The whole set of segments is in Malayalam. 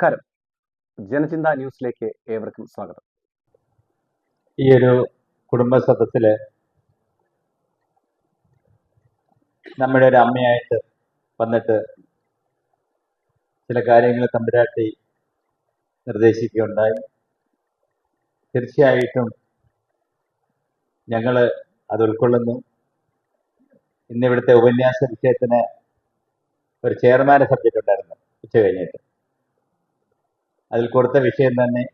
നമസ്കാരം. ജനചിന്ത ന്യൂസിലേക്ക് ഏവർക്കും സ്വാഗതം. ഈ ഒരു കുടുംബ സദസ്സിൽ നമ്മുടെ ഒരു അമ്മയായിട്ട് വന്നിട്ട് ചില കാര്യങ്ങൾ തമ്പുരാട്ടി നിർദ്ദേശിക്കുകയുണ്ടായി. തീർച്ചയായിട്ടും ഞങ്ങൾ അത് ഉൾക്കൊള്ളുന്നു. ഇന്നിവിടുത്തെ ഉപന്യാസ വിഷയത്തിന് ഒരു ചെയർമാന്റെ സബ്ജക്റ്റ് ഉണ്ടായിരുന്നു ഉച്ച കഴിഞ്ഞിട്ട് അതിൽ കൊടുത്ത വിഷയം തന്നെ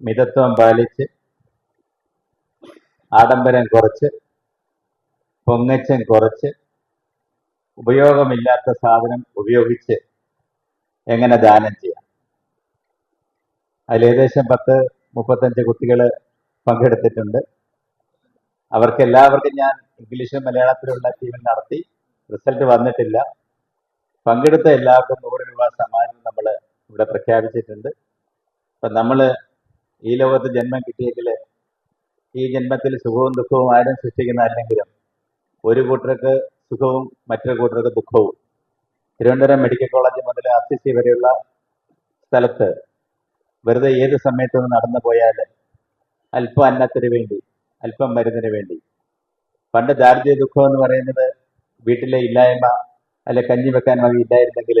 മിതത്വം പാലിച്ച് ആഡംബരം കുറച്ച് പൊങ്ങച്ചം കുറച്ച് ഉപയോഗമില്ലാത്ത സാധനം ഉപയോഗിച്ച് എങ്ങനെ ദാനം ചെയ്യാം? അതിൽ ഏകദേശം പത്ത് മുപ്പത്തഞ്ച് കുട്ടികൾ പങ്കെടുത്തിട്ടുണ്ട്. അവർക്ക് എല്ലാവർക്കും ഞാൻ ഇംഗ്ലീഷും മലയാളത്തിലുള്ള ടീമിൽ നടത്തി. റിസൾട്ട് വന്നിട്ടില്ല. പങ്കെടുത്ത എല്ലാവർക്കും നൂറ് രൂപ സമ്മാനം നമ്മൾ ഇവിടെ പ്രഖ്യാപിച്ചിട്ടുണ്ട്. അപ്പം നമ്മൾ ഈ ലോകത്ത് ജന്മം കിട്ടിയെങ്കിൽ ഈ ജന്മത്തിൽ സുഖവും ദുഃഖവും ആരും സൃഷ്ടിക്കുന്ന അല്ലെങ്കിലും ഒരു കൂട്ടർക്ക് സുഖവും മറ്റൊരു കൂട്ടർക്ക് ദുഃഖവും. തിരുവനന്തപുരം മെഡിക്കൽ കോളേജ് മുതൽ ആർ സി സി വരെയുള്ള സ്ഥലത്ത് വെറുതെ ഏത് സമയത്തൊന്ന് നടന്നു പോയാൽ അല്പം അന്നത്തിന് വേണ്ടി അല്പം മരുന്നിന് വേണ്ടി. പണ്ട് ദാരിദ്ര്യ ദുഃഖം എന്ന് പറയുന്നത് വീട്ടിലെ ഇല്ലായ്മ അല്ലെ കഞ്ഞി വെക്കാൻ വകയില്ലായിരുന്നെങ്കിൽ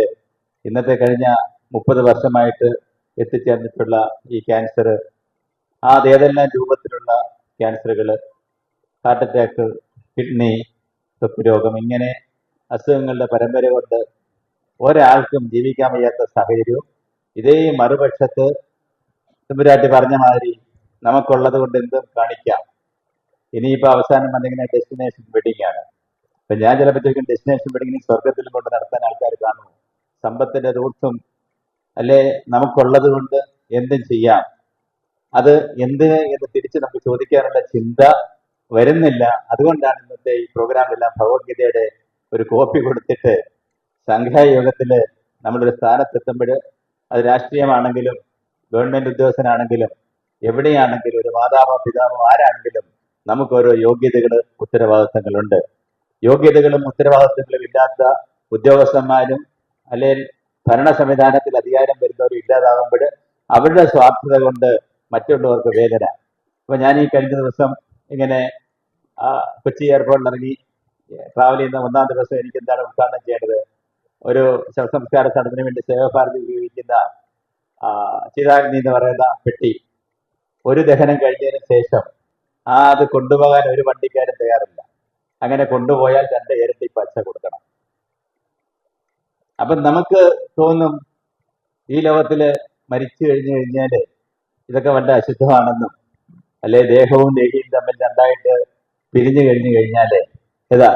ഇന്നത്തെ കഴിഞ്ഞ മുപ്പത് വർഷമായിട്ട് എത്തിച്ചേർന്നിട്ടുള്ള ഈ ക്യാൻസർ ആ ഏതെല്ലാം രൂപത്തിലുള്ള ക്യാൻസറുകൾ ഹാർട്ട് അറ്റാക്ക് കിഡ്നി ത്വക്ക് രോഗം ഇങ്ങനെ അസുഖങ്ങളുടെ പരമ്പര കൊണ്ട് ഒരാൾക്കും ജീവിക്കാൻ വയ്യാത്ത സാഹചര്യവും. ഇതേ മറുപക്ഷത്ത് തുമ്പുരാട്ടി പറഞ്ഞ മാതിരി നമുക്കുള്ളത് കൊണ്ട് എന്തും കാണിക്കാം. ഇനിയിപ്പോൾ അവസാനം വന്നിങ്ങനെ ഡെസ്റ്റിനേഷൻ വെഡിങ് ആണ്. അപ്പം ഞാൻ ചിലപ്പോൾ ചോദിക്കും ഡെസ്റ്റിനേഷൻ വെഡിങ്ങിന് സ്വർഗത്തിൽ കൊണ്ട് നടത്താൻ ആൾക്കാർ കാണുമോ? സമ്പത്തിന്റെ റൂട്ട്സും അല്ലെ? നമുക്കുള്ളത് കൊണ്ട് എന്തും ചെയ്യാം. അത് എന്തിന് എന്ന് തിരിച്ച് നമുക്ക് ചോദിക്കാനുള്ള ചിന്ത വരുന്നില്ല. അതുകൊണ്ടാണ് ഇന്നത്തെ ഈ പ്രോഗ്രാമിലെല്ലാം ഭഗവത്ഗീതയുടെ ഒരു കോപ്പി കൊടുത്തിട്ട് സംഘയോഗത്തിൽ നമ്മളൊരു സ്ഥാനത്തെത്തുമ്പോൾ അത് രാഷ്ട്രീയമാണെങ്കിലും ഗവൺമെന്റ് ഉദ്യോഗസ്ഥനാണെങ്കിലും എവിടെയാണെങ്കിലും ഒരു മാതാവോ പിതാവോ ആരാണെങ്കിലും നമുക്ക് ഓരോ യോഗ്യതകൾ ഉത്തരവാദിത്തങ്ങളുണ്ട്. യോഗ്യതകളും ഉത്തരവാദിത്തങ്ങളും ഇല്ലാത്ത ഉദ്യോഗസ്ഥന്മാരും അല്ലെങ്കിൽ ഭരണ സംവിധാനത്തിൽ അധികാരം വരുന്നവർ ഇല്ലാതാകുമ്പോൾ അവരുടെ സ്വാർത്ഥത കൊണ്ട് മറ്റുള്ളവർക്ക് വേദന. അപ്പൊ ഞാൻ ഈ കഴിഞ്ഞ ദിവസം ഇങ്ങനെ കൊച്ചി എയർപോർട്ടിൽ ഇറങ്ങി ട്രാവൽ ചെയ്യുന്ന ഒന്നാം ദിവസം എനിക്ക് എന്താണ് ഉദ്ഘാടനം ചെയ്യേണ്ടത്? ഒരു ശവസംസ്കാര ചടങ്ങിന് വേണ്ടി സേവഭാരതി ഉപയോഗിക്കുന്ന ചിതാഗ്നി എന്ന് പറയുന്ന പെട്ടി. ഒരു ദഹനം കഴിഞ്ഞതിന് ശേഷം ആ അത് കൊണ്ടുപോകാൻ ഒരു വണ്ടിക്കാരും തയ്യാറില്ല. അങ്ങനെ കൊണ്ടുപോയാൽ രണ്ട് ഇരട്ടി പച്ച കൊടുക്കണം. അപ്പം നമുക്ക് തോന്നും ഈ ലോകത്തിൽ മരിച്ചു കഴിഞ്ഞു കഴിഞ്ഞാൽ ഇതൊക്കെ വല്ല അശുദ്ധമാണെന്നും അല്ലെ ദേഹവും ദേഹിയും തമ്മിൽ രണ്ടായിട്ട് പിരിഞ്ഞു കഴിഞ്ഞു കഴിഞ്ഞാൽ ഏതാ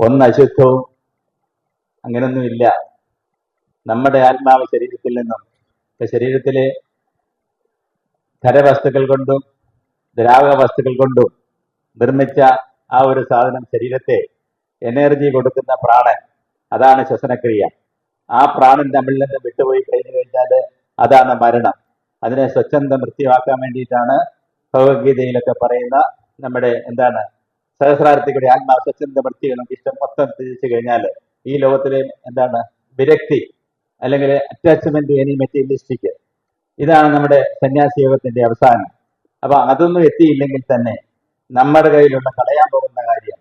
ഒന്ന് അശുദ്ധവും അങ്ങനൊന്നും ഇല്ല. നമ്മുടെ ആത്മാവ് ശരീരത്തിൽ നിന്നും ശരീരത്തിലെ ഖരവസ്തുക്കൾ കൊണ്ടും ദ്രാവക വസ്തുക്കൾ കൊണ്ടും നിർമ്മിച്ച ആ ഒരു സാധനം ശരീരത്തെ എനർജി കൊടുക്കുന്ന പ്രാണൻ അതാണ് ശ്വസനക്രിയ. ആ പ്രാണൻ തമ്മിൽ നിന്ന് വിട്ടുപോയി കഴിഞ്ഞു കഴിഞ്ഞാൽ അതാണ് മരണം. അതിനെ സ്വച്ഛന്ത മൃത്യുവാക്കാൻ വേണ്ടിയിട്ടാണ് ഭഗവത്ഗീതയിലൊക്കെ പറയുന്ന നമ്മുടെ എന്താണ് സഹസ്രാർത്ഥികളുടെ ആത്മാ സ്വച്ഛന്ത നമുക്ക് ഇഷ്ടം മൊത്തം തിരിച്ചു കഴിഞ്ഞാൽ ഈ ലോകത്തിലെ എന്താണ് വിരക്തി അല്ലെങ്കിൽ അറ്റാച്ച്മെന്റ് എനി മെറ്റീരിയലിസ്റ്റിക് ഇതാണ് നമ്മുടെ സന്യാസി യോഗത്തിന്റെ അവസാനം. അപ്പൊ അതൊന്നും എത്തിയില്ലെങ്കിൽ തന്നെ നമ്മുടെ കയ്യിലുള്ള കളയാൻ പോകുന്ന കാര്യം.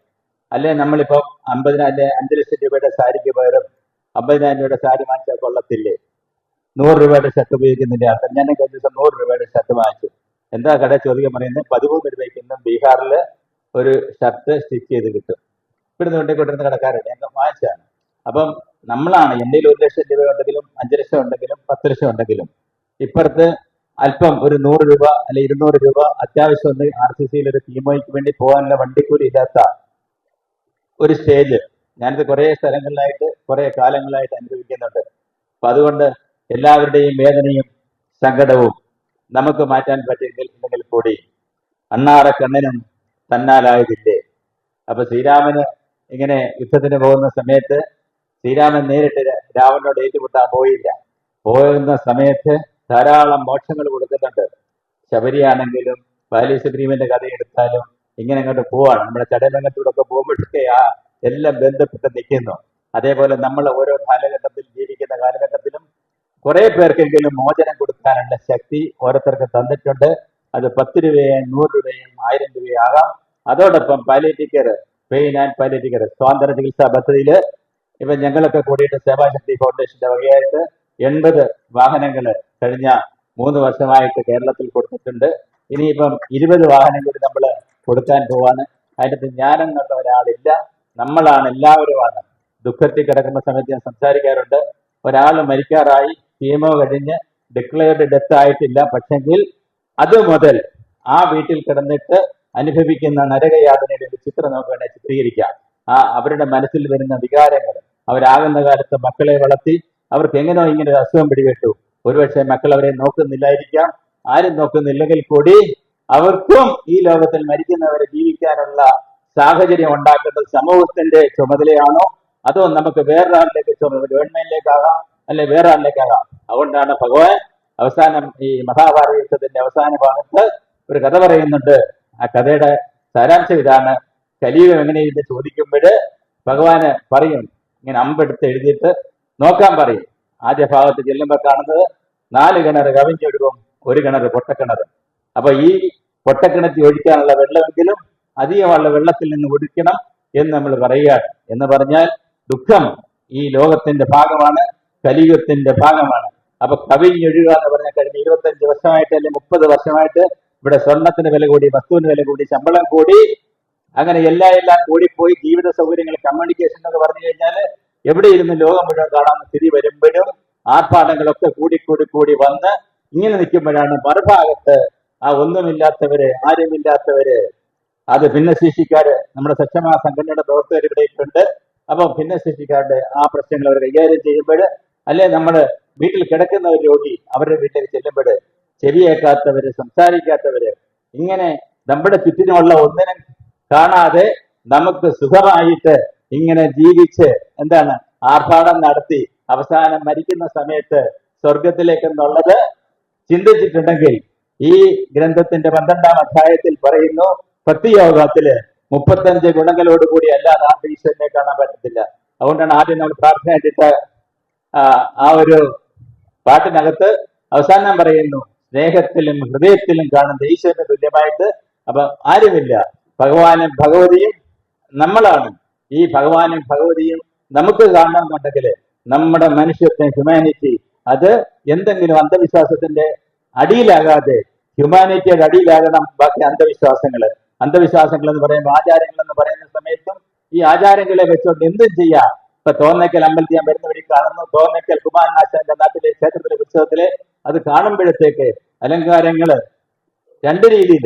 അല്ലെ നമ്മളിപ്പോ അമ്പതിനായിരം അഞ്ച് ലക്ഷം രൂപയുടെ സാരിക്ക് പകരം അമ്പതിനായിരം രൂപയുടെ സാരി വാങ്ങിച്ചാൽ കൊള്ളത്തില്ലേ? നൂറ് രൂപയുടെ ഷർട്ട് ഉപയോഗിക്കുന്നില്ല? അർത്ഥം ഞാൻ കഴിഞ്ഞ ദിവസം നൂറ് രൂപയുടെ ഷർട്ട് വാങ്ങിച്ചു. എന്താ കട? ചോദിക്കാൻ പറയുന്നത് പതിമൂന്ന് രൂപയ്ക്ക് ഇന്നും ബീഹാറിൽ ഒരു ഷർട്ട് സ്റ്റിച്ച് ചെയ്ത് കിട്ടും. ഇവിടുന്ന് കൊണ്ടുകൊണ്ടിരുന്ന കടക്കാരാണ് ഞങ്ങൾ വാങ്ങിച്ചാണ് അപ്പം നമ്മളാണ് എന്റെ ഒരു ലക്ഷം രൂപ ഉണ്ടെങ്കിലും അഞ്ച് ലക്ഷം ഉണ്ടെങ്കിലും പത്ത് ലക്ഷം ഉണ്ടെങ്കിലും ഇപ്പുറത്ത് അല്പം ഒരു നൂറ് രൂപ അല്ലെ ഇരുന്നൂറ് രൂപ അത്യാവശ്യം ഒന്ന് ആർ സി സിയിൽ ഒരു തീമോയ്ക്ക് വേണ്ടി പോകാനുള്ള വണ്ടിക്കൂലി ഇല്ലാത്ത ഒരു സ്റ്റേജ് ഞാനിത് കുറേ സ്ഥലങ്ങളിലായിട്ട് കുറേ കാലങ്ങളായിട്ട് അനുഭവിക്കുന്നുണ്ട്. അപ്പൊ അതുകൊണ്ട് എല്ലാവരുടെയും വേദനയും സങ്കടവും നമുക്ക് മാറ്റാൻ പറ്റിയെങ്കിൽ ഉണ്ടെങ്കിൽ കൂടി അണ്ണാറ കണ്ണനും തന്നാലായതില്ലേ? അപ്പൊ ശ്രീരാമന് ഇങ്ങനെ യുദ്ധത്തിന് പോകുന്ന സമയത്ത് ശ്രീരാമൻ നേരിട്ട് രാവണനോട് ഏറ്റുമുട്ടാൻ പോയില്ല. പോകുന്ന സമയത്ത് ധാരാളം മോക്ഷങ്ങൾ കൊടുക്കുന്നുണ്ട്. ശബരിയാണെങ്കിലും ബാലി സുഗ്രീവന്റെ കഥ എടുത്താലും ഇങ്ങനെ അങ്ങോട്ട് പോവാണ്. നമ്മുടെ ചടലങ്ങത്തൂടൊക്കെ പോകുമ്പോഴൊക്കെ ആ എല്ലാം ബന്ധപ്പെട്ട് നിൽക്കുന്നു. അതേപോലെ നമ്മൾ ഓരോ കാലഘട്ടത്തിൽ ജീവിക്കുന്ന കാലഘട്ടത്തിലും കുറെ പേർക്കെങ്കിലും മോചനം കൊടുക്കാനുള്ള ശക്തി ഓരോരുത്തർക്ക് തന്നിട്ടുണ്ട്. അത് പത്ത് രൂപയും നൂറ് രൂപയും ആയിരം രൂപയും ആകാം. അതോടൊപ്പം പാലിറ്റിക്കർ പെയിൻ ആൻഡ് പാലിറ്റിക്കർ സ്വാതന്ത്ര്യ ചികിത്സാ പദ്ധതിയിൽ ഇപ്പൊ ഞങ്ങളൊക്കെ കൂടിയിട്ട് സേവാശക്തി ഫൗണ്ടേഷന്റെ വകയായിട്ട് എൺപത് വാഹനങ്ങൾ കഴിഞ്ഞ മൂന്ന് വർഷമായിട്ട് കേരളത്തിൽ കൊടുത്തിട്ടുണ്ട്. ഇനിയിപ്പം ഇരുപത് വാഹനം കൂടി നമ്മൾ കൊടുക്കാൻ പോവാണ്. അതിനകത്ത് ഞാനെന്നുള്ള ഒരാളില്ല. നമ്മളാണ് എല്ലാവരുമാണ് ദുഃഖത്തിൽ കിടക്കുന്ന സമയത്ത് ഞാൻ സംസാരിക്കാറുണ്ട്. ഒരാൾ മരിക്കാറായി കീമോ കഴിഞ്ഞ് ഡിക്ലെയർഡ് ഡെത്ത് ആയിട്ടില്ല. പക്ഷെങ്കിൽ അത് മുതൽ ആ വീട്ടിൽ കിടന്നിട്ട് അനുഭവിക്കുന്ന നരകയാതനയുടെ ഒരു ചിത്രം നമുക്ക് വേണേൽ ചിത്രീകരിക്കാം. ആ അവരുടെ മനസ്സിൽ വരുന്ന വികാരങ്ങൾ. അവരാകുന്ന കാലത്ത് മക്കളെ വളർത്തി അവർക്ക് എങ്ങനെയോ ഇങ്ങനെ ഒരു അസുഖം പിടിപെട്ടു. ഒരുപക്ഷെ മക്കൾ അവരെ നോക്കുന്നില്ലായിരിക്കാം. ആരും നോക്കുന്നില്ലെങ്കിൽ കൂടി അവർക്കും ഈ ലോകത്തിൽ മരിക്കുന്നവരെ ജീവിക്കാനുള്ള സാഹചര്യം ഉണ്ടാക്കേണ്ടത് സമൂഹത്തിന്റെ ചുമതലയാണോ? അതോ നമുക്ക് വേറൊരാളിലേക്ക് ഗവൺമെന്റിലേക്കാകാം അല്ലെ വേറൊരാളിലേക്കാകാം? അതുകൊണ്ടാണ് ഭഗവാൻ അവസാനം ഈ മഹാഭാരത യുദ്ധത്തിന്റെ അവസാന ഭാഗത്ത് ഒരു കഥ പറയുന്നുണ്ട്. ആ കഥയുടെ സാരാംശം ഇതാണ്. കലിയുഗം എങ്ങനെയെന്ന് ചോദിക്കുമ്പോൾ ഭഗവാന് പറയും. ഇങ്ങനെ അമ്പെടുത്ത് എഴുതിയിട്ട് നോക്കാൻ പറയും. ആദ്യ ഭാഗത്ത് ചെല്ലുമ്പോൾ കാണുന്നത് നാല് കിണർ കവിഞ്ഞൊഴുകും ഒരു കിണർ പൊട്ടക്കിണർ. അപ്പൊ ഈ പൊട്ടക്കിണറ്റി ഒഴിക്കാനുള്ള വെള്ളമെങ്കിലും അധികമുള്ള വെള്ളത്തിൽ നിന്ന് ഒടുക്കണം എന്ന് നമ്മൾ പറയുകയാണ് എന്ന് പറഞ്ഞാൽ ദുഃഖം ഈ ലോകത്തിന്റെ ഭാഗമാണ് കലിയുഗത്തിന്റെ ഭാഗമാണ്. അപ്പൊ കവിഞ്ഞൊഴുക എന്ന് പറഞ്ഞാൽ കഴിഞ്ഞ ഇരുപത്തഞ്ച് വർഷമായിട്ട് അല്ലെങ്കിൽ മുപ്പത് വർഷമായിട്ട് ഇവിടെ സ്വർണത്തിന് വില കൂടി വസ്തുവിന് വില കൂടി ശമ്പളം കൂടി അങ്ങനെ എല്ലാ എല്ലാം കൂടിപ്പോയി. ജീവിത സൗകര്യങ്ങൾ കമ്മ്യൂണിക്കേഷൻ എന്നൊക്കെ പറഞ്ഞു കഴിഞ്ഞാൽ എവിടെ ഇരുന്ന് ലോകം മുഴുവൻ കാണാവുന്ന സ്ഥിതി വരുമ്പോഴും ആർഭാടങ്ങളൊക്കെ കൂടി കൂടി കൂടി വന്ന് ഇങ്ങനെ നിൽക്കുമ്പോഴാണ് മറുഭാഗത്ത് ആ ഒന്നുമില്ലാത്തവര് ആരുമില്ലാത്തവര് അത് ഭിന്നശേഷിക്കാര് നമ്മുടെ സക്ഷമ സംഘടനയുടെ പ്രവർത്തകർ ഇവിടെയുണ്ട് അപ്പൊ ഭിന്നശേഷിക്കാരുടെ ആ പ്രശ്നങ്ങൾ അവർ കൈകാര്യം ചെയ്യുമ്പോൾ അല്ലെ നമ്മൾ വീട്ടിൽ കിടക്കുന്ന ഒരു രോഗി അവരുടെ വീട്ടിലേക്ക് ചെല്ലുമ്പോൾ ചെവിയേക്കാത്തവര് സംസാരിക്കാത്തവര് ഇങ്ങനെ നമ്മുടെ ചുറ്റിനുമുള്ള ഒന്നിനും കാണാതെ നമുക്ക് സുഖമായിട്ട് ഇങ്ങനെ ജീവിച്ച് എന്താണ് ആർഭാടം നടത്തി അവസാനം മരിക്കുന്ന സമയത്ത് സ്വർഗത്തിലേക്ക് എന്നുള്ളത് ചിന്തിച്ചിട്ടുണ്ടെങ്കിൽ ഈ ഗ്രന്ഥത്തിന്റെ പന്ത്രണ്ടാം അധ്യായത്തിൽ പറയുന്നു ഭക്തിയോഗത്തിൽ മുപ്പത്തഞ്ച് ഗുണങ്ങളോട് കൂടി അല്ലാതെ ആ ഈശ്വരനെ കാണാൻ പറ്റത്തില്ല. അതുകൊണ്ടാണ് ആദ്യം നമ്മൾ പ്രാർത്ഥനയായിട്ടിട്ട് ആ ആ ഒരു പാട്ടിനകത്ത് അവസാനം പറയുന്നു സ്നേഹത്തിലും ഹൃദയത്തിലും കാണുന്ന ഈശ്വരന് തുല്യമായിട്ട്. അപ്പൊ ആരുമില്ല. ഭഗവാനും ഭഗവതിയും നമ്മളാണ്. ഈ ഭഗവാനും ഭഗവതിയും നമുക്ക് കാണണമെന്നുണ്ടെങ്കിൽ നമ്മുടെ മനുഷ്യത്തെ ഹ്യൂമാനിറ്റി അത് എന്തെങ്കിലും അന്ധവിശ്വാസത്തിന്റെ അടിയിലാകാതെ ഹ്യൂമാനിറ്റിയുടെ അടിയിലാകണം ബാക്കി അന്ധവിശ്വാസങ്ങൾ അന്ധവിശ്വാസങ്ങൾ എന്ന് പറയുമ്പോൾ ആചാരങ്ങൾ എന്ന് പറയുന്ന സമയത്തും ഈ ആചാരങ്ങളെ വെച്ചുകൊണ്ട് എന്തും ചെയ്യാം. ഇപ്പൊ തോന്നയ്ക്കൽ അമ്പലത്തിൽ ഞാൻ വരുന്ന വഴി കാണുന്നു. തോന്നയ്ക്കൽ കുമാരനാശാന്റെ നാട്ടിലെ ക്ഷേത്രത്തിലെ ഉത്സവത്തിലെ അത് കാണുമ്പോഴത്തേക്ക് അലങ്കാരങ്ങൾ രണ്ട് രീതിയിൽ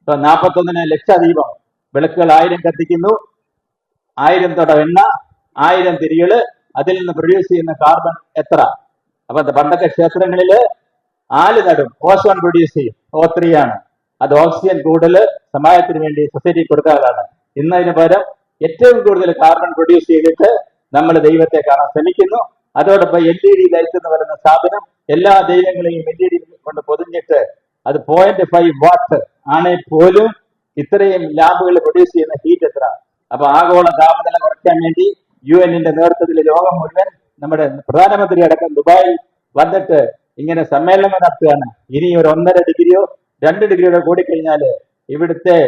ഇപ്പൊ ലക്ഷ ലക്ഷദീപം വിളക്കുകൾ ആയിരം കത്തിക്കുന്നു. ആയിരം തുട എണ്ണ ആയിരം തിരികൾ അതിൽ നിന്ന് പ്രൊഡ്യൂസ് ചെയ്യുന്ന കാർബൺ എത്ര? അപ്പൊ പണ്ടത്തെ ക്ഷേത്രങ്ങളിൽ ആൽ നടും ഓസോൺ പ്രൊഡ്യൂസ് ചെയ്യും. ഓ ത്രീ ആണ്. അത് ഓക്സിജൻ കൂടുതൽ സമാജത്തിന് വേണ്ടി സൊസൈറ്റി കൊടുക്കാതാണ് ഇന്ന് അതിന് പകരം ഏറ്റവും കൂടുതൽ കാർബൺ പ്രൊഡ്യൂസ് ചെയ്തിട്ട് നമ്മൾ ദൈവത്തെ കാണാൻ ശ്രമിക്കുന്നു. അതോടൊപ്പം എൽ ഇ ഡി ലൈറ്റ് എന്ന് പറയുന്ന സാധനം എല്ലാ ദൈവങ്ങളെയും എൽ ഇ ഡി കൊണ്ട് പൊതിഞ്ഞിട്ട് അത് പോയിന്റ് ഫൈവ് വാട്ട് ആണെ പോലും ഇത്രയും ലാബുകൾ പ്രൊഡ്യൂസ് ചെയ്യുന്ന ഹീറ്റ് എത്ര. അപ്പൊ ആഗോള താപനില കുറയ്ക്കാൻ വേണ്ടി യു എന്നിന്റെ നേതൃത്വത്തിൽ ലോകം മുഴുവൻ നമ്മുടെ പ്രധാനമന്ത്രി അടക്കം ദുബായിൽ വന്നിട്ട് ഇങ്ങനെ സമ്മേളനം നടത്തുകയാണ്. ഇനി ഒരു ഒന്നര ഡിഗ്രിയോ രണ്ട് ഡിഗ്രിയോ കൂടിക്കഴിഞ്ഞാൽ ഇവിടുത്തെ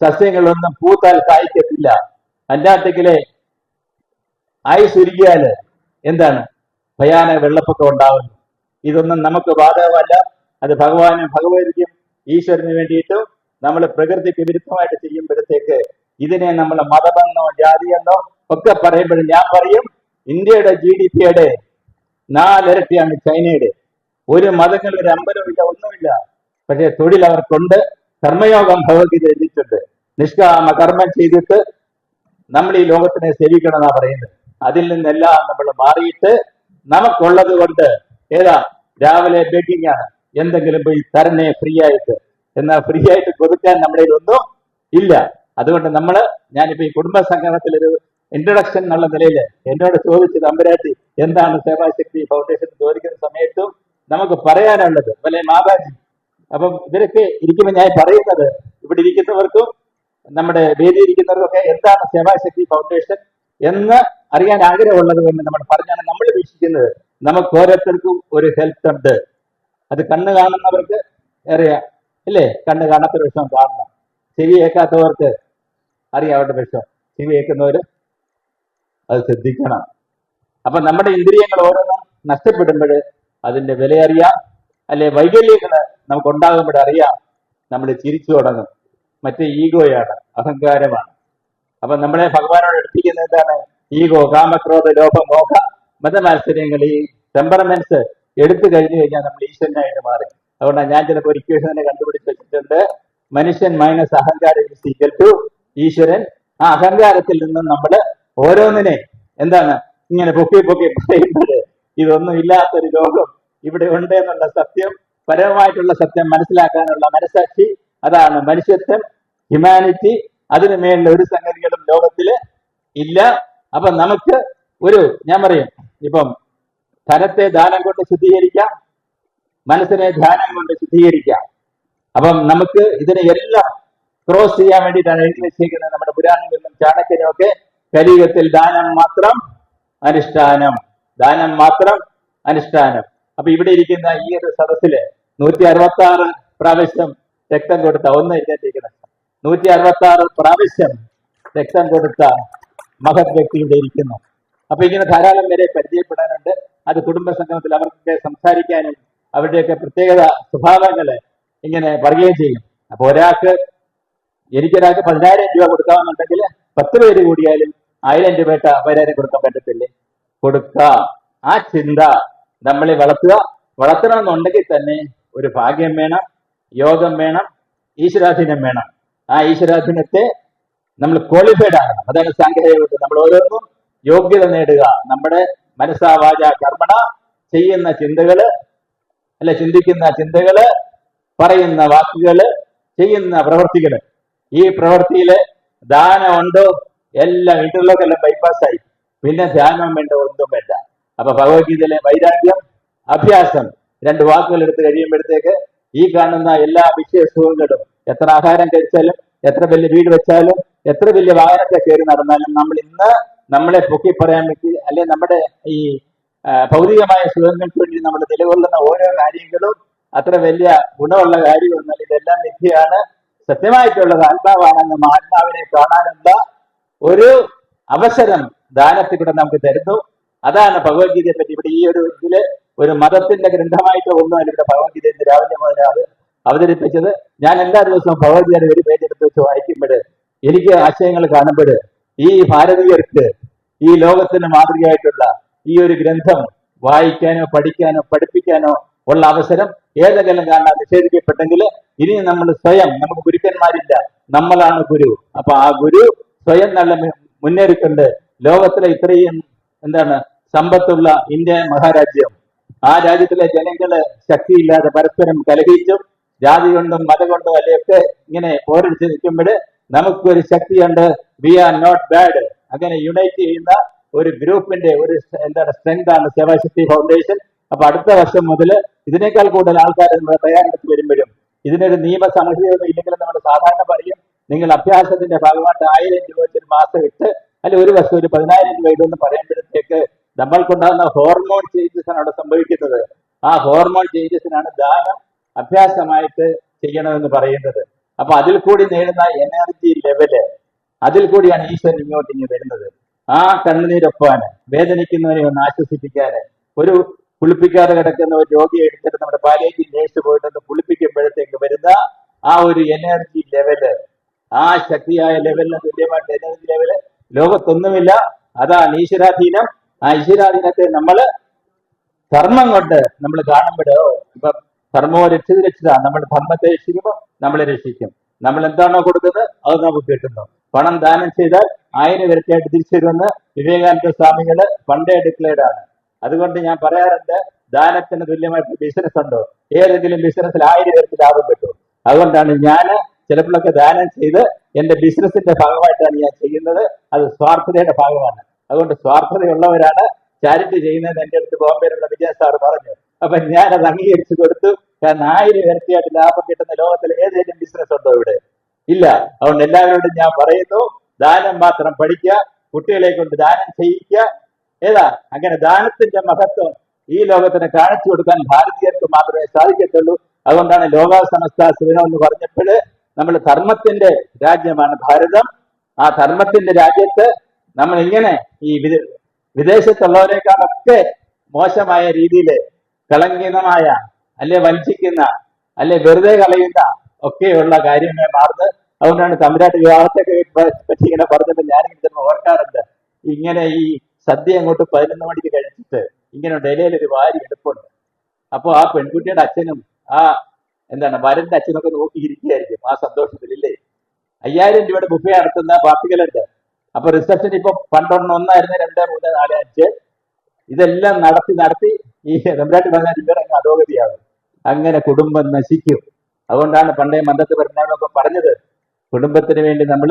സസ്യങ്ങളൊന്നും പൂത്താൽ കായ്ക്കത്തില്ല. അന്റാർട്ടിക്കിലെ ഐസ് ഉരുകിയാൽ എന്താണ്? ഭയാനക വെള്ളപ്പൊക്കം ഉണ്ടാവുന്നു. ഇതൊന്നും നമുക്ക് ബാധകമല്ല. അത് ഭഗവാനും ഭഗവതിക്കും ഈശ്വരന് വേണ്ടിയിട്ടും നമ്മൾ പ്രകൃതിക്ക് വിരുദ്ധമായിട്ട് ചെയ്യുമ്പോഴത്തേക്ക് ഇതിനെ നമ്മൾ മതമെന്നോ ജാതിയെന്നോ ഒക്കെ പറയുമ്പോഴും ഞാൻ പറയും ഇന്ത്യയുടെ ജി ഡി പിയുടെ നാലിരട്ടിയാണ് ചൈനയുടെ. ഒരു മതങ്ങളിൽ ഒരു അമ്പലമില്ല ഒന്നുമില്ല. പക്ഷേ തൊഴിൽ അവർക്കുണ്ട്. കർമ്മയോഗം ഭഗവത്ഗീത എഴുതിയിട്ടുണ്ട്. നിഷ്കാമ കർമ്മം ചെയ്തിട്ട് നമ്മൾ ഈ ലോകത്തിനെ സേവിക്കണം എന്നാ പറയുന്നത്. അതിൽ നിന്നെല്ലാം നമ്മൾ മാറിയിട്ട് നമുക്കുള്ളത് കൊണ്ട് ഏതാ? രാവിലെ ബേക്കിംഗ് ആണ്. എന്തെങ്കിലും പോയി തരണേ ഫ്രീ ആയിട്ട്. എന്നാൽ ഫ്രീ ആയിട്ട് കൊടുക്കാൻ നമ്മുടെ ഒന്നും ഇല്ല. അതുകൊണ്ട് നമ്മൾ ഞാനിപ്പോ ഈ കുടുംബ സംഗമത്തിലൊരു ഇൻട്രഡക്ഷൻ എന്നുള്ള നിലയിൽ എന്നോട് ചോദിച്ചത് അമ്പരാട്ടി എന്താണ് സേവാശക്തി ഫൗണ്ടേഷൻ ചോദിക്കുന്ന സമയത്തും നമുക്ക് പറയാനുള്ളത്? അല്ലെ മാതാജി അപ്പം ഇവരൊക്കെ ഇരിക്കുമ്പോൾ ഞാൻ പറയുന്നത് ഇവിടെ ഇരിക്കുന്നവർക്കും നമ്മുടെ വേദിയിൽ ഇരിക്കുന്നവർക്കൊക്കെ എന്താണ് സേവാശക്തി ഫൗണ്ടേഷൻ എന്ന് അറിയാൻ ആഗ്രഹമുള്ളത് കൊണ്ട് നമ്മൾ പറഞ്ഞാണ് നമ്മൾ വീക്ഷിക്കുന്നത്. നമുക്ക് ഓരോരുത്തർക്കും ഒരു ഹെൽത്ത് ഉണ്ട്. അത് കണ്ണ് കാണുന്നവർക്ക് അറിയാം. ഇല്ലേ? കണ്ണ് കാണാത്ത വിഷമം കാണണം ചെവി കേൾക്കാത്തവർക്ക് അറിയാം വിഷമം ചെവി കേൾക്കുന്നവർ അത് ശ്രദ്ധിക്കണം. അപ്പൊ നമ്മുടെ ഇന്ദ്രിയങ്ങൾ ഓരോന്നും നഷ്ടപ്പെടുമ്പോൾ അതിന്റെ വിലയറിയാം. അല്ലെ വൈകല്യങ്ങൾ നമുക്ക് ഉണ്ടാകുമ്പോൾ അറിയാം നമ്മൾ ചിരിച്ചു തുടങ്ങും. മറ്റേ ഈഗോയാണ് അഹങ്കാരമാണ്. അപ്പൊ നമ്മളെ ഭഗവാനോട് എടുപ്പിക്കുന്ന എന്താണ്? ഈഗോ കാമക്രോധ ലോഭ മോഹ മതമാത്സര്യങ്ങൾ ഈ ടെമ്പറമെന്റ്സ് എടുത്തു കഴിഞ്ഞു കഴിഞ്ഞാൽ നമ്മൾ ഈശ്വരനായിട്ട് മാറി. അതുകൊണ്ടാണ് ഞാൻ ചിലപ്പോൾ ഒരു ഇക്വേഷൻ തന്നെ കണ്ടുപിടിച്ച് വെച്ചിട്ടുണ്ട്. മനുഷ്യൻ മൈനസ് അഹങ്കാരം to ഈശ്വരൻ. ആ അഹങ്കാരത്തിൽ നിന്നും നമ്മൾ ഓരോന്നിനെ എന്താണ്? ഇങ്ങനെ പൊക്കി പൊക്കി പറയുന്നത്. ഇതൊന്നും ഇല്ലാത്തൊരു ലോകം ഇവിടെ ഉണ്ട് എന്നുള്ള സത്യം പരമമായിട്ടുള്ള സത്യം മനസ്സിലാക്കാനുള്ള മനസാക്ഷി അതാണ് മനുഷ്യത്വം ഹ്യൂമാനിറ്റി അതിന് മേലുള്ള ഒരു സംഗതികളും ലോകത്തിൽ ഇല്ല. അപ്പൊ നമുക്ക് ഒരു ഞാൻ പറയും ഇപ്പം ധനത്തെ ദാനം കൊണ്ട് ശുദ്ധീകരിക്കാം മനസ്സിനെ ധ്യാനം കൊണ്ട് ശുദ്ധീകരിക്കാം. അപ്പം നമുക്ക് ഇതിനെ എല്ലാം ക്രോസ് ചെയ്യാൻ വേണ്ടിയിട്ടാണ് എഴുതി വെച്ചിരിക്കുന്നത് നമ്മുടെ പുരാണങ്ങളിലും ചാണക്യനും ഒക്കെ. കലിയുഗത്തിൽ ദാനം മാത്രം അനുഷ്ഠാനം. ദാനം മാത്രം അനുഷ്ഠാനം. അപ്പൊ ഇവിടെ ഇരിക്കുന്ന ഈ ഒരു സദസ്സിൽ നൂറ്റി അറുപത്തി ആറ് പ്രാവശ്യം രക്തം കൊടുത്ത ഒന്ന് എഴുന്നേറ്റിരിക്കുന്നത് നൂറ്റി അറുപത്തി ആറ് പ്രാവശ്യം രക്തം കൊടുത്ത മഹത് വ്യക്തി ഇവിടെ ഇരിക്കുന്നു. അപ്പൊ ഇങ്ങനെ ധാരാളം പേരെ പരിചയപ്പെടാനുണ്ട്. അത് കുടുംബ സംഗമത്തിൽ അവർക്കൊക്കെ സംസാരിക്കാനും അവരുടെയൊക്കെ പ്രത്യേകത സ്വഭാവങ്ങൾ ഇങ്ങനെ പറയുകയും ചെയ്യും. അപ്പൊ ഒരാൾക്ക് എനിക്കൊരാൾക്ക് പതിനായിരം രൂപ കൊടുക്കാമെന്നുണ്ടെങ്കിൽ പത്ത് പേര് കൂടിയാലും ആയിരം രൂപ വരാനും കൊടുക്കാൻ പറ്റത്തില്ലേ? കൊടുക്കാം. ആ ചിന്ത നമ്മളെ വളർത്തുക വളർത്തണം എന്നുണ്ടെങ്കിൽ തന്നെ ഒരു ഭാഗ്യം വേണം യോഗം വേണം ഈശ്വരാധീനം വേണം. ആ ഈശ്വരാധീനത്തെ നമ്മൾ ക്വാളിഫൈഡ് ആകണം. അതാണ് സാങ്കേതികത നമ്മൾ ഓരോന്നും യോഗ്യത നേടുക. നമ്മുടെ മനസ്സാ വാച കർമ്മണ ചെയ്യുന്ന ചിന്തകൾ അല്ല ചിന്തിക്കുന്ന ചിന്തകൾ പറയുന്ന വാക്കുകൾ ചെയ്യുന്ന പ്രവൃത്തികൾ ഈ പ്രവൃത്തിയിൽ ദാനം ഉണ്ടോ? എല്ലാം ഇന്റർലോക്ക് എല്ലാം ബൈപ്പാസ് ആയി. പിന്നെ ധ്യാനം വേണ്ട? ഒന്നും വേണ്ട. അപ്പൊ ഭഗവത്ഗീതയിലെ വൈരാഗ്യം അഭ്യാസം രണ്ട് വാക്കുകൾ എടുത്ത് കഴിയുമ്പോഴത്തേക്ക് ഈ കാണുന്ന എല്ലാ വിഷയ വിഷയസുഖങ്ങളും എത്ര ആഹാരം കഴിച്ചാലും എത്ര വലിയ വീട് വെച്ചാലും എത്ര വലിയ വാഹനത്തെ കയറി നടന്നാലും നമ്മൾ ഇന്ന് നമ്മളെ പൊക്കി പറയാൻ പറ്റി അല്ലെ നമ്മുടെ ഈ ഭൗതികമായ സുഖങ്ങൾക്ക് വേണ്ടി നമ്മൾ നിലകൊള്ളുന്ന ഓരോ കാര്യങ്ങളും അത്ര വലിയ ഗുണമുള്ള കാര്യമൊന്നുമല്ല ഇതെല്ലാം വിദ്യയാണ് സത്യമായിട്ടുള്ളത് ആത്മാവാണെന്നും ആത്മാവിനെ കാണാനുള്ള ഒരു അവസരം ദാനത്തിൽ കൂടെ നമുക്ക് തരുന്നു. അതാണ് ഭഗവത്ഗീതയെ പറ്റി ഇവിടെ ഈ ഒരു ഇതിൽ ഒരു മതത്തിന്റെ ഗ്രന്ഥമായിട്ട് ഒന്നുമല്ല ഇവിടെ ഭഗവത്ഗീത ഇന്ന് രാവിലെ അത് അവതരിപ്പിച്ചത്. ഞാൻ എല്ലാ ദിവസവും ഭഗവത്ഗീത ഒരു പേജ് എടുത്ത് വെച്ച് വായിക്കുമ്പോൾ എനിക്ക് ആശയങ്ങൾ കാണുമ്പോൾ ഈ ഭാരതീയർക്ക് ഈ ലോകത്തിന് മാതൃകയായിട്ടുള്ള ഈ ഒരു ഗ്രന്ഥം വായിക്കാനോ പഠിക്കാനോ പഠിപ്പിക്കാനോ ഉള്ള അവസരം ഏതെങ്കിലും കാരണം നിഷേധിക്കപ്പെട്ടെങ്കിൽ ഇനി നമ്മൾ സ്വയം നമുക്ക് ഗുരുക്കന്മാരില്ല നമ്മളാണ് ഗുരു. അപ്പൊ ആ ഗുരു സ്വയം നല്ല മുന്നേറിക്കൊണ്ട് ലോകത്തിലെ ഇത്രയും എന്താണ് സമ്പത്തുള്ള ഇന്ത്യ മഹാരാജ്യം. ആ രാജ്യത്തിലെ ജനങ്ങൾ ശക്തിയില്ലാതെ പരസ്പരം കലഹിച്ചും ജാതി കൊണ്ടും മതം കൊണ്ടും അല്ലെയൊക്കെ ഇങ്ങനെ പോരടിച്ച് നിൽക്കുമ്പോൾ നമുക്കൊരു ശക്തിയുണ്ട്. വി ആർ നോട്ട് ബാഡ് അങ്ങനെ യുണൈറ്റ് ചെയ്യുന്ന ഒരു ഗ്രൂപ്പിന്റെ ഒരു എന്താണ് സ്ട്രെങ്ത് ആണ് സേവാശക്തി ഫൗണ്ടേഷൻ അപ്പൊ അടുത്ത വർഷം മുതൽ ഇതിനേക്കാൾ കൂടുതൽ ആൾക്കാർ നമ്മുടെ തയ്യാറെടുത്ത് വരുമ്പോഴും ഇതിനൊരു നിയമ സമസ്യയൊന്നും ഇല്ലെങ്കിൽ നമ്മൾ സാധാരണ പറയും. നിങ്ങൾ അഭ്യാസത്തിന്റെ ഭാഗമായിട്ട് ആയിരം രൂപ ഒരു മാസം ഇട്ട് അല്ലെ ഒരു വർഷം ഒരു പതിനായിരം രൂപ ഇടുമെന്ന് പറയുമ്പോഴത്തേക്ക് നമ്മൾക്കുണ്ടാകുന്ന ഹോർമോൺ ചേഞ്ചസ് ആണ് അവിടെ സംഭവിക്കുന്നത്. ആ ഹോർമോൺ ചേഞ്ചസിനാണ് ദാനം അഭ്യാസമായിട്ട് ചെയ്യണമെന്ന് പറയുന്നത്. അപ്പൊ അതിൽ കൂടി നേടുന്ന എനർജി ലെവൽ അതിൽ കൂടിയാണ് ഈശ്വരൻ ഇങ്ങോട്ട് ഇങ്ങനെ വരുന്നത്. ആ കണ്ണുനീരൊപ്പാന് വേദനിക്കുന്നവനെ ഒന്ന് ആശ്വസിപ്പിക്കാന് ഒരു കുളിപ്പിക്കാതെ കിടക്കുന്ന ഒരു രോഗിയെ എടുത്തിട്ട് നമ്മുടെ പാലേജ് നേഴ്സ് പോയിട്ടൊന്ന് കുളിപ്പിക്കുമ്പോഴത്തേക്ക് വരുന്ന ആ ഒരു എനർജി ലെവൽ ആ ശക്തിയായ ലെവലിന് തുല്യമായിട്ട് എനർജി ലെവൽ ലോകത്തൊന്നുമില്ല. അതാണ് ഈശ്വരാധീനം. ആ ഈശ്വരാധീനത്തെ നമ്മൾ ധർമ്മം കൊണ്ട് നമ്മൾ കാണുമ്പോഴോ ഇപ്പൊ ധർമ്മോ രക്ഷിത രക്ഷിത. നമ്മൾ ധർമ്മത്തെ രക്ഷിക്കുമ്പോൾ നമ്മളെ രക്ഷിക്കും. നമ്മൾ എന്താണോ കൊടുക്കുന്നത് അത് നമുക്ക് കിട്ടുന്നു. പണം ദാനം ചെയ്താൽ ആയിരം വരത്തിയായിട്ട് തിരിച്ചു തരുമെന്ന് വിവേകാനന്ദ സ്വാമികൾ പണ്ടേ ഡിക്ലെയർഡ് ആണ്. അതുകൊണ്ട് ഞാൻ പറയാറുണ്ട് ദാനത്തിന് തുല്യമായിട്ട് ബിസിനസ് ഉണ്ടോ? ഏതെങ്കിലും ബിസിനസ്സിൽ ആയിരം പേർക്ക് ലാഭം കിട്ടും അതുകൊണ്ടാണ് ഞാൻ ചിലപ്പോഴൊക്കെ ദാനം ചെയ്ത് എന്റെ ബിസിനസിന്റെ ഭാഗമായിട്ടാണ് ഞാൻ ചെയ്യുന്നത്. അത് സ്വാർത്ഥതയുടെ ഭാഗമാണ്. അതുകൊണ്ട് സ്വാർത്ഥതയുള്ളവരാണ്. ചാരിറ്റി ചെയ്യുന്നത് എന്റെ അടുത്ത് ബോംബെയിലുള്ള വിജയ സാർ പറഞ്ഞു. അപ്പൊ ഞാൻ അത് അംഗീകരിച്ചു കൊടുത്തു. ഞാൻ ആയിരം ഇരട്ടിയായിട്ട് ലാഭം കിട്ടുന്ന ലോകത്തിൽ ഏതെങ്കിലും ബിസിനസ് ഉണ്ടോ ഇവിടെ? ഇല്ല. അതുകൊണ്ട് എല്ലാവരോടും ഞാൻ പറയുന്നു. ദാനം മാത്രം പഠിക്കുക. കുട്ടികളെ കൊണ്ട് ദാനം ചെയ്യിക്കുക. ഏതാ? അങ്ങനെ ദാനത്തിന്റെ മഹത്വം ഈ ലോകത്തിന് കാണിച്ചു കൊടുക്കാൻ ഭാരതീയർക്ക് മാത്രമേ സാധിക്കത്തുള്ളൂ. അതുകൊണ്ടാണ് ലോക സമസ്ത സുഖം എന്ന് പറഞ്ഞപ്പോൾ നമ്മൾ ധർമ്മത്തിന്റെ രാജ്യമാണ് ഭാരതം. ആ ധർമ്മത്തിന്റെ രാജ്യത്ത് നമ്മൾ ഇങ്ങനെ ഈ വിദേ- വിദേശത്തുള്ളവരെക്കാളൊക്കെ മോശമായ രീതിയിൽ കളങ്കിതമായ അല്ലെ വഞ്ചിക്കുന്ന അല്ലെ വെറുതെ കളയുന്ന ഒക്കെയുള്ള കാര്യങ്ങൾ മാറുന്നത് അതുകൊണ്ടാണ് തമ്പുരാട്ട് വിവാഹത്തെ പറ്റി ഇങ്ങനെ പറഞ്ഞപ്പോൾ ഞാനിങ്ങനെ ചിലപ്പോൾ ഓർക്കാറുണ്ട് ഇങ്ങനെ ഈ സദ്യ അങ്ങോട്ട് പതിനൊന്ന് മണിക്ക് കഴിച്ചിട്ട് ഇങ്ങനെ ഡൽഹിയിൽ ഒരു വാരി എടുപ്പുണ്ട്. അപ്പോൾ ആ പെൺകുട്ടിയുടെ അച്ഛനും ആ എന്താണ് വരന്റെ അച്ഛനൊക്കെ നോക്കിയിരിക്കുകയായിരിക്കും. ആ സന്തോഷത്തിൽ ഇല്ലേ അയ്യായിരം രൂപയുടെ ബുഫേ നടത്തുന്ന പാർട്ടികളുണ്ട്. അപ്പൊ റിസപ്ഷൻ ഇപ്പൊ പണ്ടൊന്ന് ഒന്നായിരുന്നു രണ്ട് മൂന്ന് നാല് അഞ്ച്. ഇതെല്ലാം നടത്തി നടത്തി ഈ തമ്പുരാട്ടി പറഞ്ഞാൽ ഇവരങ്ങ് അധോഗതിയാകും. അങ്ങനെ കുടുംബം നശിക്കും. അതുകൊണ്ടാണ് പണ്ടേ മന്ദത്ത് പറഞ്ഞൊക്കെ പറഞ്ഞത് കുടുംബത്തിന് വേണ്ടി നമ്മൾ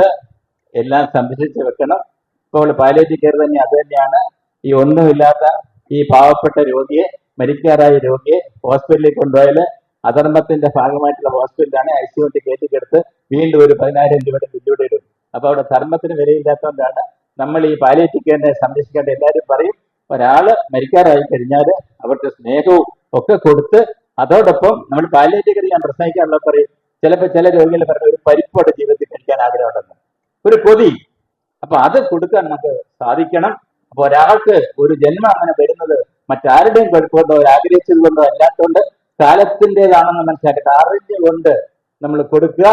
എല്ലാം സംരക്ഷിച്ച് വെക്കണം. ഇപ്പോൾ പാലേറ്റീവ് കെയർ തന്നെ അത് തന്നെയാണ്. ഈ ഒന്നുമില്ലാത്ത ഈ പാവപ്പെട്ട രോഗിയെ മരിക്കാറായ രോഗിയെ ഹോസ്പിറ്റലിൽ കൊണ്ടുപോയാൽ അധർമ്മത്തിന്റെ ഭാഗമായിട്ടുള്ള ഹോസ്പിറ്റലാണ് ഐ സി യുവിന്റെ കയറ്റിക്കെടുത്ത് വീണ്ടും ഒരു പതിനായിരം രൂപയുടെ ബില്ലൂടെ ഇടും. അപ്പൊ അവിടെ ധർമ്മത്തിന് വിലയില്ലാത്തതുകൊണ്ടാണ് നമ്മൾ ഈ പാലിയേറ്റീവ് സംരക്ഷിക്കേണ്ട എല്ലാവരും പറയും ഒരാൾ മരിക്കാറായി കഴിഞ്ഞാൽ അവർക്ക് സ്നേഹവും ഒക്കെ കൊടുത്ത് അതോടൊപ്പം നമ്മൾ പാലിയേറ്റീവ് ഞാൻ പ്രസംഗിക്കാനുള്ള പറയും ചിലപ്പോൾ ചില രോഗികൾ പറഞ്ഞ ഒരു പരിപ്പോടെ ജീവിതത്തിൽ കഴിക്കാൻ ആഗ്രഹമുണ്ടെന്ന്. ഒരു കൊതി. അപ്പൊ അത് കൊടുക്കാൻ നമുക്ക് സാധിക്കണം. അപ്പൊ ഒരാൾക്ക് ഒരു ജന്മം അങ്ങനെ വരുന്നത് മറ്റാരുടെയും കുഴപ്പമുണ്ടോ? ആഗ്രഹിച്ചത് കൊണ്ടോ? അല്ലാത്തതുകൊണ്ട് കാലത്തിന്റെതാണെന്ന് മനസ്സിലാക്കട്ടെ അറിഞ്ഞുകൊണ്ട് നമ്മൾ കൊടുക്കുക.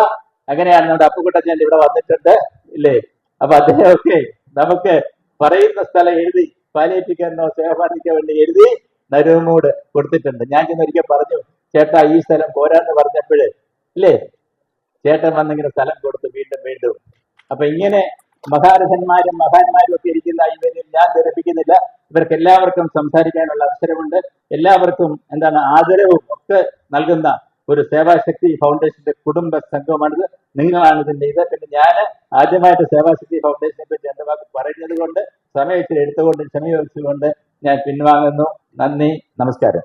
അങ്ങനെയാണ് നമ്മുടെ ഞാൻ ഇവിടെ വന്നിട്ടുണ്ട്. ഇല്ലേ? അപ്പൊ അദ്ദേഹമൊക്കെ നമുക്ക് പറയുന്ന സ്ഥലം എഴുതി പാലേറ്റിക്കാനോ സേവാനിക്കോ വേണ്ടി എഴുതി നരുമൂട് കൊടുത്തിട്ടുണ്ട്. ഞാൻ ചെന്ന് ഒരിക്കൽ പറഞ്ഞു ചേട്ടാ ഈ സ്ഥലം പോരാന്ന് പറഞ്ഞപ്പോഴേ ഇല്ലേ? ചേട്ടൻ വന്നിങ്ങനെ സ്ഥലം കൊടുത്തു വീണ്ടും വീണ്ടും. അപ്പൊ ഇങ്ങനെ മഹാരഥന്മാരും മഹാന്മാരും ഒക്കെ ഇരിക്കുന്ന ഈ ഞാൻ ധരിപ്പിക്കുന്നില്ല. ഇവർക്ക് എല്ലാവർക്കും സംസാരിക്കാനുള്ള അവസരമുണ്ട്. എല്ലാവർക്കും എന്താണ് ആദരവും ഒക്കെ നൽകുന്ന ഒരു സേവാശക്തി ഫൗണ്ടേഷന്റെ കുടുംബ സംഘമാണിത്. നിങ്ങളാണ് ഇതിന്റെ ഇത്. പിന്നെ ഞാൻ ആദ്യമായിട്ട് സേവാശക്തി ഫൗണ്ടേഷനെ പറ്റി എന്റെ വാക്ക് പറയുന്നത് കൊണ്ട് സമയത്തിൽ എടുത്തുകൊണ്ട് ക്ഷമ ചോദിച്ചുകൊണ്ട് ഞാൻ പിൻവാങ്ങുന്നു. നന്ദി നമസ്കാരം.